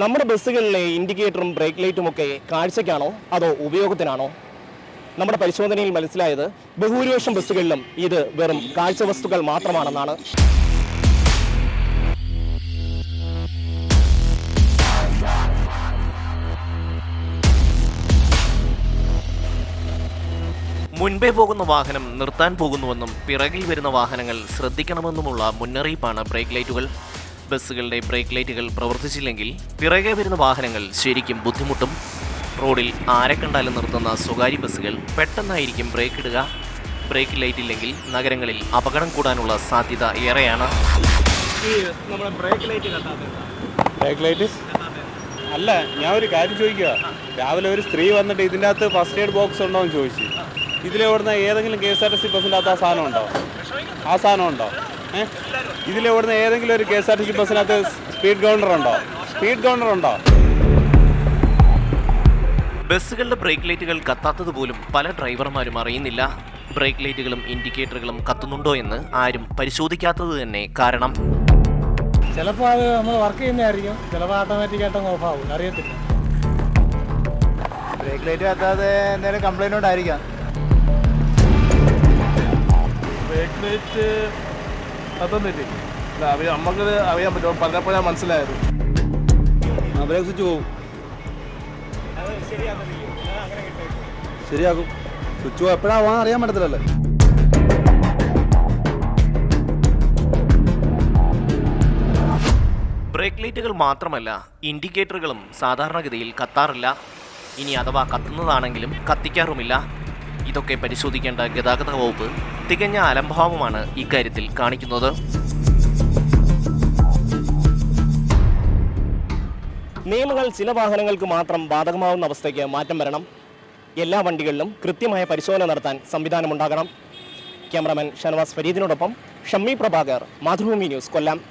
നമ്മുടെ ബസ്സുകളിലെ ഇൻഡിക്കേറ്ററും ബ്രേക്ക് ലൈറ്റും ഒക്കെ കാഴ്ചയ്ക്കാണോ? അതോ ഉപയോഗത്തിനാണോ? നമ്മുടെ പരിശോധനയിൽ മനസ്സിലായത് ബഹുഭൂരിപക്ഷം ബസ്സുകളിലും ഇത് വെറും കാഴ്ച വസ്തുക്കൾ മാത്രമാണെന്നാണ്. മുൻപേ പോകുന്ന വാഹനം നിർത്താൻ പോകുന്നുവെന്നും പിറകിൽ വരുന്ന വാഹനങ്ങൾ ശ്രദ്ധിക്കണമെന്നുമുള്ള മുന്നറിയിപ്പാണ് ബ്രേക്ക് ലൈറ്റുകൾ ബസ്സുകളുടെ ബ്രേക്ക് ലൈറ്റുകൾ പ്രവർത്തിച്ചില്ലെങ്കിൽ പിറകെ വരുന്ന വാഹനങ്ങൾ ശരിക്കും ബുദ്ധിമുട്ടും. റോഡിൽ ആരെ കണ്ടാലും നിർത്തുന്ന സ്വകാര്യ ബസ്സുകൾ പെട്ടെന്നായിരിക്കും ബ്രേക്ക് ഇടുക. ബ്രേക്ക് ലൈറ്റ് ഇല്ലെങ്കിൽ നഗരങ്ങളിൽ അപകടം കൂടാനുള്ള സാധ്യത ഏറെയാണ്. നമ്മുടെ ബ്രേക്ക് ലൈറ്റ് അല്ല ഞാൻ ഒരു കാര്യം ചോദിക്കുക രാവിലെ ഒരു സ്ത്രീ വന്നിട്ട് ഇതിന്റെ അകത്ത് ഫസ്റ്റ് എയ്ഡ് ബോക്സ് ഉണ്ടോ എന്ന് ചോദിച്ചു. ഇതിലെ ഇവിടുന്ന് ഏതെങ്കിലും K S R T C ബസ്സിന്റെ അകത്ത് ആ സാധനം ഉണ്ടോ? ആ സാധനം ഉണ്ടോ? ഇതിലെവിടുന്ന ഏതെങ്കിലും ഒരു K S R T C ബസ്സിനകത്ത് speed governor ഉണ്ടോ? സ്പീഡ് ഗവർണർ ഉണ്ടോ? ബസ്സുകളുടെ ബ്രേക്ക് ലൈറ്റുകൾ കത്താത്തത് പോലും പല ഡ്രൈവർമാരും അറിയുന്നില്ല. ബ്രേക്ക് ലൈറ്റുകളും ഇൻഡിക്കേറ്ററുകളും കത്തുന്നുണ്ടോ എന്ന് ആരും പരിശോധിക്കാത്തത് തന്നെ കാരണം. ചിലപ്പോൾ അത് നമ്മൾ വർക്ക് ചെയ്യുന്നതായിരിക്കും. ചിലപ്പോൾ ഓട്ടോമാറ്റിക് ആയിട്ട് ഓഫ് ആവും. അറിയത്തില്ല. ബ്രേക്ക് ലൈറ്റ് കത്താതെ എന്തെങ്കിലും കംപ്ലൈന്റ് ഉണ്ടായിരിക്കാം. ബ്രേക്ക് ലൈറ്റ് അതൊന്നില്ലേ അല്ല അറിയാം നമുക്കത് അറിയാൻ പറ്റും. പലപ്പോഴാണ് മനസ്സിലായത്. ബ്രേക്ക് സ്വിച്ച് പോകും ശരിയാകും സ്വിച്ച് എപ്പോഴാണ് പോകാൻ അറിയാൻ പറ്റത്തില്ലല്ലേ. ബ്രേക്ക് ലൈറ്റുകൾ മാത്രമല്ല ഇൻഡിക്കേറ്ററുകളും സാധാരണഗതിയിൽ കത്താറില്ല. ഇനി അഥവാ കത്തുന്നതാണെങ്കിലും കത്തിക്കാറുമില്ല. ഇതൊക്കെ പരിശോധിക്കേണ്ട ഗതാഗത വകുപ്പ് തികഞ്ഞ അലംഭാവമാണ് ഇക്കാര്യത്തിൽ കാണിക്കുന്നത്. നിയമങ്ങൾ ചില വാഹനങ്ങൾക്ക് മാത്രം ബാധകമാവുന്ന അവസ്ഥയ്ക്ക് മാറ്റം വരണം. എല്ലാ വണ്ടികളിലും കൃത്യമായ പരിശോധന നടത്താൻ സംവിധാനമുണ്ടാകണം. ക്യാമറാമാൻ ഷനവാസ് ഫരീദിനോടൊപ്പം ഷമ്മി പ്രഭാകർ മാതൃഭൂമി ന്യൂസ് കൊല്ലം.